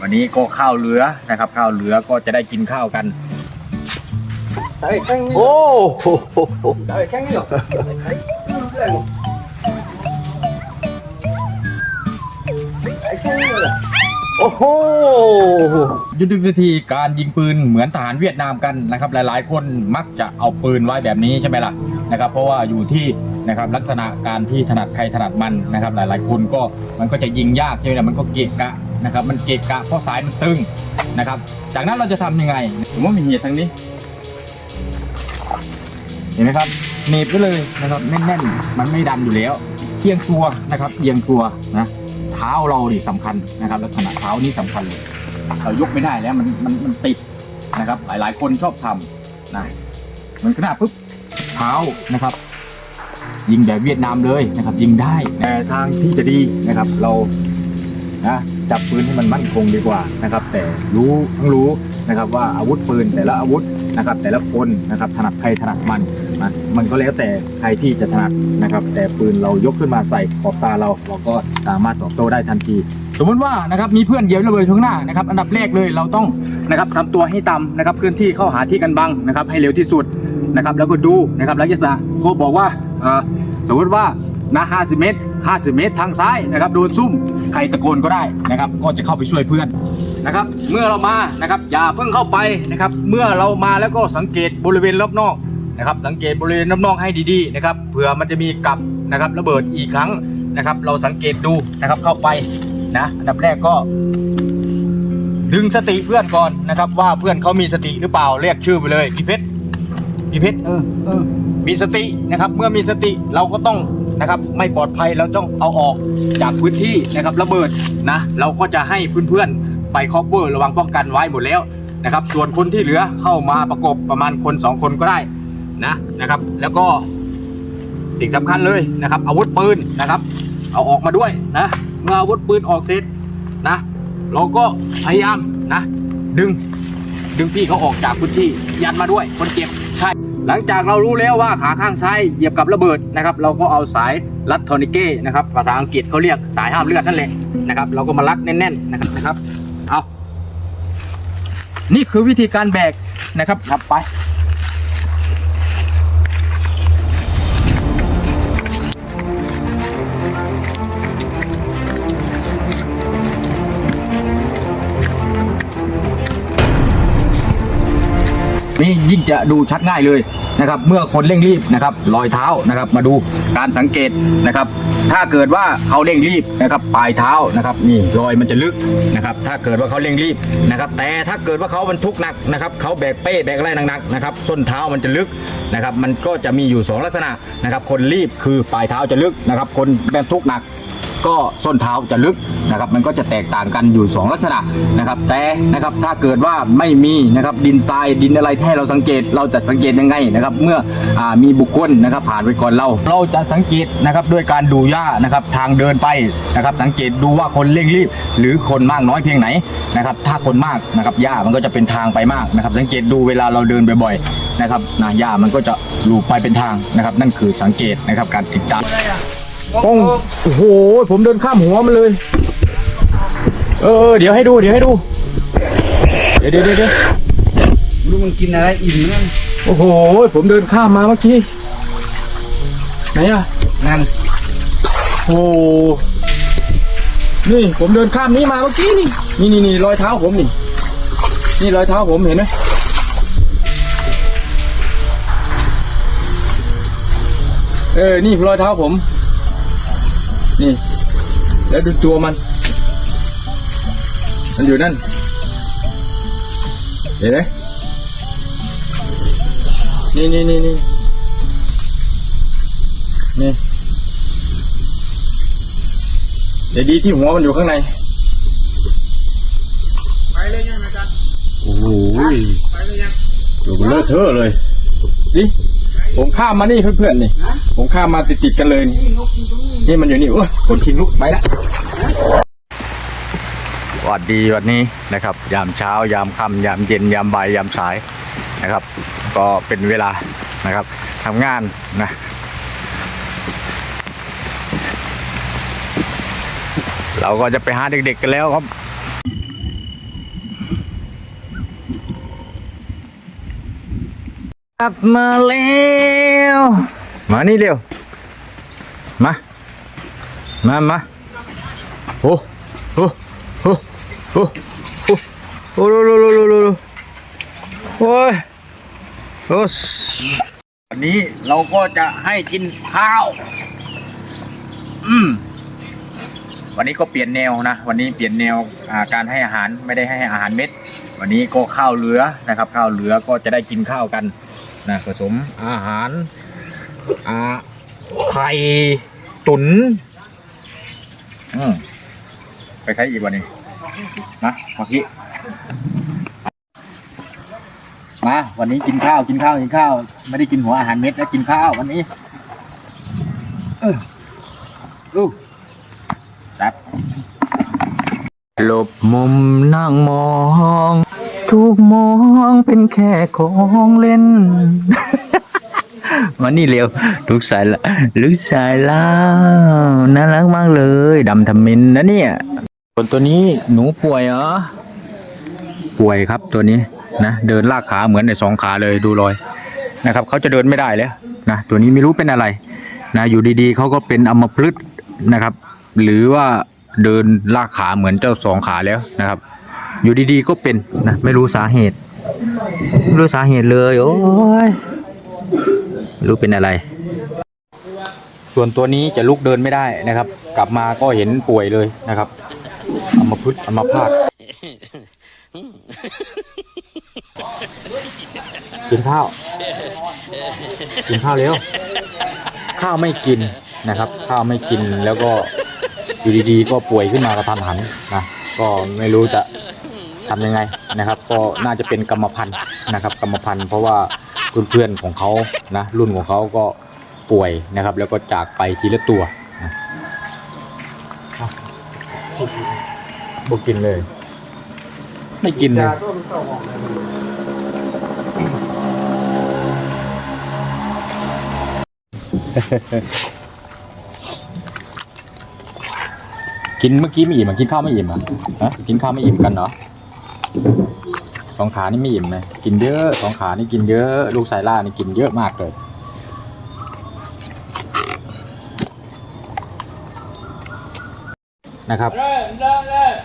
วันนี้ก็ข้าวเหลือนะครับ ข้าวเหลือก็จะได้กินข้าวกัน โอ้โหโอ้โหยุทธวิธีการยิงปืนเหมือนทหารเวียดนามกันนะครับ หลายๆ คนมักจะเอาปืนไว้แบบนี้ใช่ไหมล่ะนะครับ เพราะว่าอยู่ที่นะครับลักษณะการที่ถนัดใครถนัดมันนะครับ หลายๆ คนก็มันก็จะยิงยากใช่ไหมล่ะมันก็เกะกะ นะครับ มันเกะกะเพราะสายมันตึงนะครับ จากนั้นเราจะทำยังไงผมว่ามีเหตุทางนี้ เห็นไหมครับหนีบไว้เลยนะครับแน่นๆ มันไม่ดันอยู่แล้วเอียงตัวนะครับเอียงตัวนะเท้าเราดิสำคัญนะครับ ลักษณะเท้านี่สำคัญเลยเรายกไม่ได้แล้วมันมันมันติดนะครับ หลายๆคนชอบทำนะมันขนาดปุ๊บเท้านะครับ ยิงแบบเวียดนามเลยนะครับ ยิงได้แต่ทางที่จะดีนะครับเรานะ จับปืนให้มันมั่นคงดีกว่านะครับ แต่รู้ทั้งรู้นะครับว่าอาวุธปืนแต่ละอาวุธนะครับ แต่ละคนนะครับถนัดใครถนัดมันนะมันก็แล้วแต่ใครที่จะถนัดนะครับ แต่ปืนเรายกขึ้นมาใส่ขอบตาเราเราก็สามารถตอบโต้ได้ทันที สมมติว่านะครับมีเพื่อนเหยียบระเบิดข้างหน้านะครับ อันดับแรกเลยเราต้องนะครับทำตัวให้ต่ำนะครับเคลื่อนที่เข้าหาที่กันบังนะครับ ให้เร็วที่สุดนะครับ แล้วก็ดูนะครับลักษณะก็บอกว่าสมมติว่า นะ50 เมตร 50 เมตรทางซ้ายนะครับโดนซุ่มใครตะโกนก็ได้นะครับ ก็จะเข้าไปช่วยเพื่อนนะครับ เมื่อเรามานะครับอย่าเพิ่งเข้าไปนะครับ เมื่อเรามาแล้วก็สังเกตบริเวณรอบนอกนะครับ สังเกตบริเวณรอบนอกให้ดีๆนะครับเผื่อมันจะมีกับนะครับระเบิดอีกครั้งนะครับ เราสังเกตดูนะครับเข้าไปนะอันดับแรกก็ดึงสติเพื่อนก่อนนะครับ ว่าเพื่อนเขามีสติหรือเปล่าเรียกชื่อไปเลยพี่เพชรพี่เพชรเออเออมีสตินะครับ เมื่อมีสติเราก็ต้อง นะครับไม่ปลอดภัยเราต้องเอาออกจากพื้นที่นะครับระเบิดนะเราก็จะให้เพื่อนๆไปครอปเวอร์ระวังป้องกันไว้หมดแล้วนะครับส่วนคนที่เหลือเข้ามาประกบประมาณคนสองคนก็ได้นะนะครับแล้วก็สิ่งสำคัญเลยนะครับอาวุธปืนนะครับเอาออกมาด้วยนะเมื่ออาวุธปืนออกเสร็จนะเราก็พยายามนะดึงดึงพี่เขาออกจากพื้นที่ยันมาด้วยคนเจ็บใช่ หลังจากเรารู้แล้วว่าขาข้างซ้ายเหยียบกับระเบิดนะครับ เราก็เอาสายรัดโทนิเก้นะครับภาษาอังกฤษเขาเรียกสายห้ามเลือดนั่นแหละนะครับ เราก็มารัดแน่นๆนะครับนะครับ เอานี่คือวิธีการแบกนะครับครับไป นี่ยิ่งจะดูชัดง่ายเลยนะครับเมื่อคนเร่งรีบนะครับรอยเท้านะครับมาดูการสังเกตนะครับ ถ้าเกิดว่าเขาเร่งรีบนะครับปลายเท้านะครับนี่รอยมันจะลึกนะครับถ้าเกิดว่าเขาเร่งรีบนะครับแต่ถ้าเกิดว่าเขาบรรทุกหนักนะครับเขาแบกเป้แบกอะไรหนักๆนะครับส้นเท้ามันจะลึกนะครับมันก็จะมีอยู่สองลักษณะนะครับคนรีบคือปลายเท้าจะลึกนะครับคนบรรทุกหนัก ก็ส้นเท้าจะลึกนะครับ มันก็จะแตกต่างกันอยู่ 2 ลักษณะนะครับ แต่นะครับถ้าเกิดว่าไม่มีนะครับดินทรายดินอะไรให้เราสังเกตเราจะสังเกตยังไงนะครับ เมื่ออมีบุคคลนะครับ ผ่านไปก่อนเรา เราจะสังเกตนะครับด้วยการดูหญ้านะครับ ทางเดินไปนะครับ สังเกตดูว่าคนเร่งรีบ หรือคนมากน้อยเพียงไหนนะครับ ถ้าคนมากนะครับหญ้ามันก็จะเป็นทางไปมากนะครับ สังเกตดูเวลาเราเดินบ่อยๆนะครับหญ้ามันก็จะลูไปเป็นทางนะครับ นั่นคือสังเกตนะครับการติดตาม โอ้โอ้โห ผมเดินข้ามหัวมันเลย เออ เดี๋ยวให้ดู เดี๋ยวให้ดู เดี๋ยวเดี๋ยวเดี๋ยวดูมันกินอะไรอิ่มนั่นโอ้โห ผมเดินข้ามมาเมื่อกี้ ไหนอะนั่น โอ้โหนี่ผมเดินข้ามนี้มาเมื่อกี้นี่ นี่นี่นี่รอยเท้าผมนี่ นี่รอยเท้าผมเห็นไหมเออ นี่รอยเท้าผม นี่ แล้วดูตัวมัน มันอยู่นั่น เห็นไหมนี่นี่นี่นี่นี่เดี๋ยวดีที่หัวมันอยู่ข้างใน ไปเลยยังอาจารย์โอ้โหไปเลยยังอยู่บนเลอะเทอะเลยดิผมข้ามมานี่เพื่อนๆนี่ ผมข้ามมาติดๆกันเลยนี่ นี่มันอยู่นี่โอ้ยคนขิงลุกไปละสวัสดีวันนี้นะครับ ยามเช้ายามค่ำยามเย็นยามบ่ายยามสายนะครับ ก็เป็นเวลานะครับทำงานนะเราก็จะไปหาเด็กๆกันแล้วครับกลับมาแล้ว มานี่เร็ว มา มามาโอ้โอ้โอ้โอ้โอ้โอ้โลโลโลโลโลโลโอ้ยโอ้วันนี้เราก็จะให้กินข้าว อืม วันนี้ก็เปลี่ยนแนวนะ วันนี้เปลี่ยนแนวการให้อาหารไม่ได้ให้อาหารเม็ด วันนี้ก็ข้าวเหลือนะครับ ข้าวเหลือก็จะได้กินข้าวกันนะผสมอาหารอาไข่ตุ๋น อืมไปใช้อีกวันนี้นะเมื่อกี้มาวันนี้กินข้าวกินข้าวกินข้าว ไม่ได้กินหัวอาหารเม็ดแล้วกินข้าววันนี้เอออู้ครับหลบมุมนั่งมองถูกมองเป็นแค่ของเล่น มานี่เร็ว ลูกสายละลูกสายล่าน่ารักมากเลยดำทำมินนะเนี่ยส่วนตัวนี้หนูป่วยเหรอป่วยครับตัวนี้นะเดินลากขาเหมือนในสองขาเลยดูรอยนะครับเขาจะเดินไม่ได้แล้วนะตัวนี้ไม่รู้เป็นอะไรนะอยู่ดีๆเขาก็เป็นอัมพฤกษ์นะครับ หรือว่าเดินลากขาเหมือนเจ้าสองขาแล้วนะครับ อยู่ดีๆก็เป็นนะไม่รู้สาเหตุ ไม่รู้สาเหตุเลย โอ้ยไม่ รู้เป็นอะไร ส่วนตัวนี้จะลุกเดินไม่ได้นะครับ กลับมาก็เห็นป่วยเลยนะครับอัมาพฤกษ์อัมาพาตกินข้าว กินข้าวเร็ว ข้าวไม่กินนะครับ ข้าวไม่กินแล้วก็อยู่ดีๆ ก็ป่วยขึ้นมากระทันหันนะก็ไม่รู้จะทำยังไงนะครับ ก็น่าจะเป็นกรรมพันธุ์นะครับ กรรมพันธุ์เพราะว่า เพื่อนๆของเขานะรุ่นของเขาก็ป่วยนะครับ แล้วก็จากไปทีละตัวนะอะบ่กินเลย ไม่กินเลยกินเมื่อกี้ไม่อิ่มอะกินข้าวไม่อิ่มอะฮะกินข้าวไม่อิ่มกันเหรอ สองขานี่ไม่อิ่มไหมกินเยอะสองขานี่กินเยอะ ลูกสายล่านี่กินเยอะมากเลยนะครับ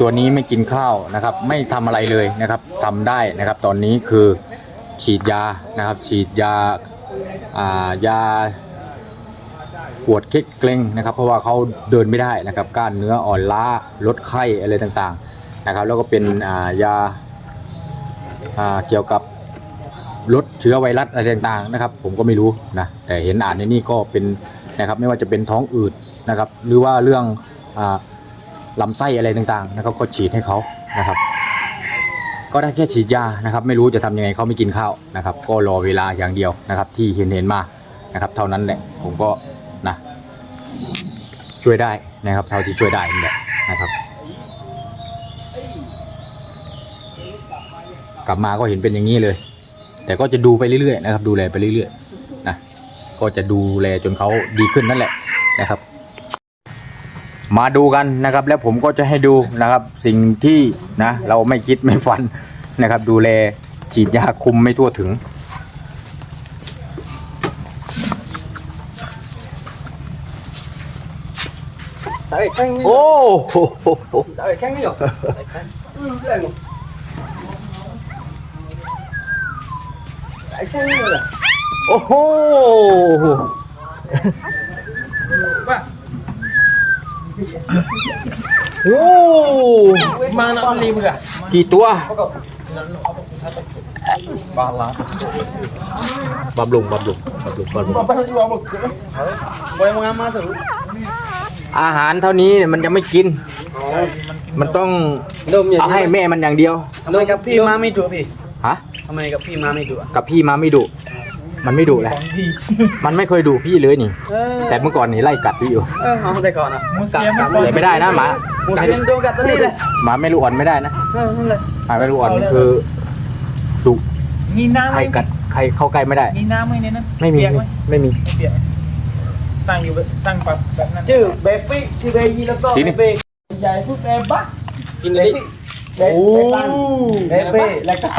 ตัวนี้ไม่กินข้าวนะครับ ไม่ทำอะไรเลยนะครับทำได้นะครับ ตอนนี้คือฉีดยานะครับ ฉีดยาอ่ายาปวดเค็กเกร็งนะครับ เพราะว่าเขาเดินไม่ได้นะครับ ก้านเนื้ออ่อนล้าลดไข้อะไรต่างๆนะครับ แล้วก็เป็นอ่ายา อ่าเกี่ยวกับลดเชื้อไวรัสอะไรต่างๆนะครับ ผมก็ไม่รู้นะแต่เห็นอ่านในนี่ก็เป็นนะครับไม่ว่าจะเป็นท้องอืดนะครับ หรือว่าเรื่องอ่าลำไส้อะไรต่างๆนะครับก็ฉีดให้เขานะครับ ก็ได้แค่ฉีดยานะครับ ไม่รู้จะทำยังไงเขาไม่กินข้าวนะครับ ก็รอเวลาอย่างเดียวนะครับ ที่เห็นเห็นมานะครับ เท่านั้นแหละผมก็นะช่วยได้นะครับ เท่าที่ช่วยได้นี่แหละนะครับ กลับมาก็เห็นเป็นอย่างนี้เลย แต่ก็จะดูไปเรื่อยๆนะครับ ดูแลไปเรื่อยๆนะก็จะดูแลจนเขาดีขึ้นนั่นแหละนะครับ มาดูกันนะครับ แล้วผมก็จะให้ดูนะครับ สิ่งที่นะเราไม่คิดไม่ฝันนะครับ ดูแลฉีดยาคุมไม่ทั่วถึง Đấy, canh đi. โอ้โห โอ้โหโอ้มังน้ำลีมึงอะกี่ตัวบาลาบำรุงบำรุงบำรุงบำรุงปมาดุดอาหารเท่านี้มันจะไม่กิน มันต้องเอาให้แม่มันอย่างเดียวทำไมครับพี่มาไม่ถูกพี่ฮะ ทำไมกับพี่มาไม่ดุอะกับพี่มาไม่ดุ มันไม่ดุแหละพี่มันไม่เคยดุพี่เลยนี่ เออแต่เมื่อก่อนนี่ไล่กัดพี่อยู่เออเอาแต่ก่อนอะกัดกัดเลยไม่ได้นะหมาหมูเสียมโดนกัดตัวนี้เลยหมาไม่รู้อ่อนไม่ได้นะเออนั่นเลยหมาไม่รู้อ่อนคือดุมีน้ำใคไหรมกัดใครเข้าใกล้ไม่ได้ มีน้ำไหมในนั้นไม่มีเปียกไหมไม่มี ไม่เปียกตั้งอยู่แบบตั้งแบบแบบนั้น ชื่อเบฟี่ชื่อเบยี่แล้วก็สีนี่เบใหญ่พูดแต่บ้ากินเลยเบเบ ซันเบเบ้แล้วก็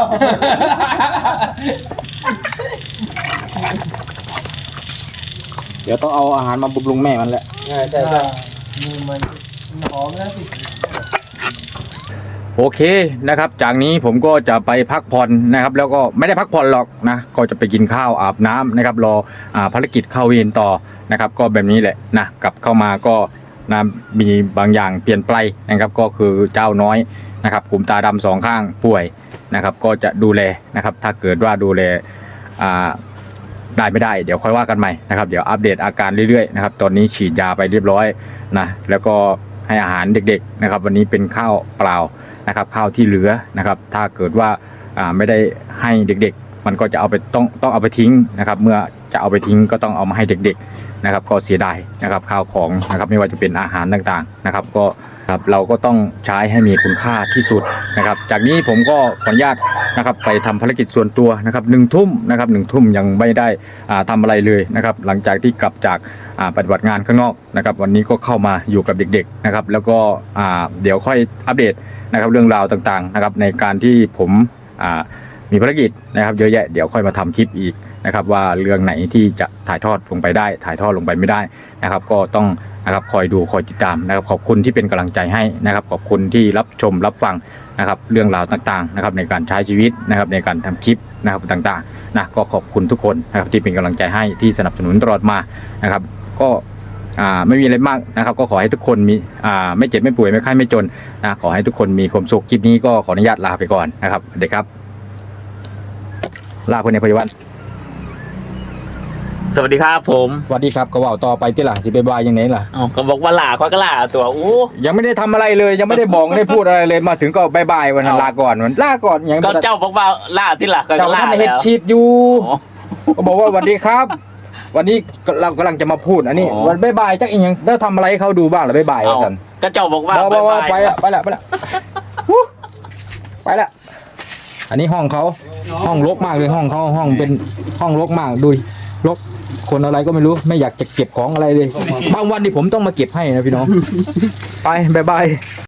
ดี๋ยวต้องเอาอาหารมาบำรุงแม่มันแหละ ใช่ใช่ใช่มือมันหอมแล้วสิโอเคนะครับ จากนี้ผมก็จะไปพักผ่อนนะครับ แล้วก็ไม่ได้พักผ่อนหรอกนะ ก็จะไปกินข้าวอาบน้ำนะครับ รออาภารกิจเข้าเวรต่อนะครับ ก็แบบนี้แหละนะกลับเข้ามาก็นะมีบางอย่างเปลี่ยนไปนะครับ ก็คือเจ้าน้อย นะครับกลุ่มตาดำสองข้างป่วยนะครับ ก็จะดูแลนะครับ ถ้าเกิดว่าดูแลได้ไม่ได้เดี๋ยวค่อยว่ากันใหม่นะครับเดี๋ยวอัปเดตอาการเรื่อยๆนะครับตอนนี้ฉีดยาไปเรียบร้อยนะแล้วก็ให้อาหารเด็กๆนะครับวันนี้เป็นข้าวเปล่านะครับข้าวที่เหลือนะครับ ถ้าเกิดว่าไม่ได้ให้เด็กๆ มันก็จะเอาไปต้องต้องเอาไปทิ้งนะครับ เมื่อจะเอาไปทิ้งก็ต้องเอามาให้เด็กๆ นะครับก็เสียดายนะครับข้าวของนะครับไม่ว่าจะเป็นอาหารต่างๆนะครับ ก็ครับเราก็ต้องใช้ให้มีคุณค่าที่สุดนะครับ จากนี้ผมก็ขออนุญาตนะครับไปทำภารกิจส่วนตัวนะครับหนึ่งทุ่มนะครับหนึ่งทุ่มยังไม่ได้อ่าทำอะไรเลยนะครับ หลังจากที่กลับจากปฏิบัติงานข้างนอกนะครับ วันนี้ก็เข้ามาอยู่กับเด็กๆนะครับ แล้วก็เดี๋ยวค่อยอัปเดตนะครับเรื่องราวต่างๆนะครับในการที่ผมอ่า มีภารกิจนะครับเยอะแยะเดี๋ยวค่อยมาทำคลิปอีกนะครับว่าเรื่องไหนที่จะถ่ายทอดลงไปได้ ถ่ายทอดลงไปไม่ได้นะครับ ก็ต้องนะครับคอยดูคอยติดตามนะครับ ขอบคุณที่เป็นกำลังใจให้นะครับ ขอบคุณที่รับชมรับฟังนะครับ เรื่องราวต่างๆนะครับในการใช้ชีวิตนะครับในการทำคลิปนะครับต่างๆนะก็ขอบคุณทุกคนนะครับที่เป็นกำลังใจให้ที่สนับสนุนตลอดมานะครับ ก็อ่าไม่มีอะไรมากนะครับ ก็ขอให้ทุกคนมีอ่าไม่เจ็บไม่ป่วยไม่ไข้ไม่จนนะขอให้ทุกคนมีความสุขคลิปนี้ก็ขออนุญาตลาไปก่อนนะครับเด็กครับ ลาคนในพยาบาลสวัสดีครับผมสวัสดีครับก็ว่าต่อไปที่หลังที่ไปบายยังไงล่ะอ๋อก็บอกว่าลาก็ก็ลาตัวอู้ยังไม่ได้ทำอะไรเลย ยังไม่ได้บอกไม่ได้พูดอะไรเลยมาถึงก็บายบายวันนั้นลาก่อนวันลาก่อนอย่างก็เจ้าบอกว่าลาที่หลักก็เจ้าลาท่านเห็ดแล้วคลิปอยู่อ๋อ ก็บอกว่าสวัสดีครับ วันนี้เรากำลังจะมาพูดอันนี้อ๋อ วันบายบายจักอีกอย่างแล้วทำอะไรให้เขาดูบ้างหรือบายบายเอาว่าสันก็เจ้าบอกว่าบอกว่าบ๊ายไปบายละไปละไปละฮู้ไปละ อันนี้ห้องเขาห้องรกมากเลยห้องเขาห้องเป็นห้องรกมากดูรกคนอะไรก็ไม่รู้ไม่อยากจะเก็บของอะไรเลย บางวันที่ผมต้องมาเก็บให้นะพี่น้อง ไปบายบาย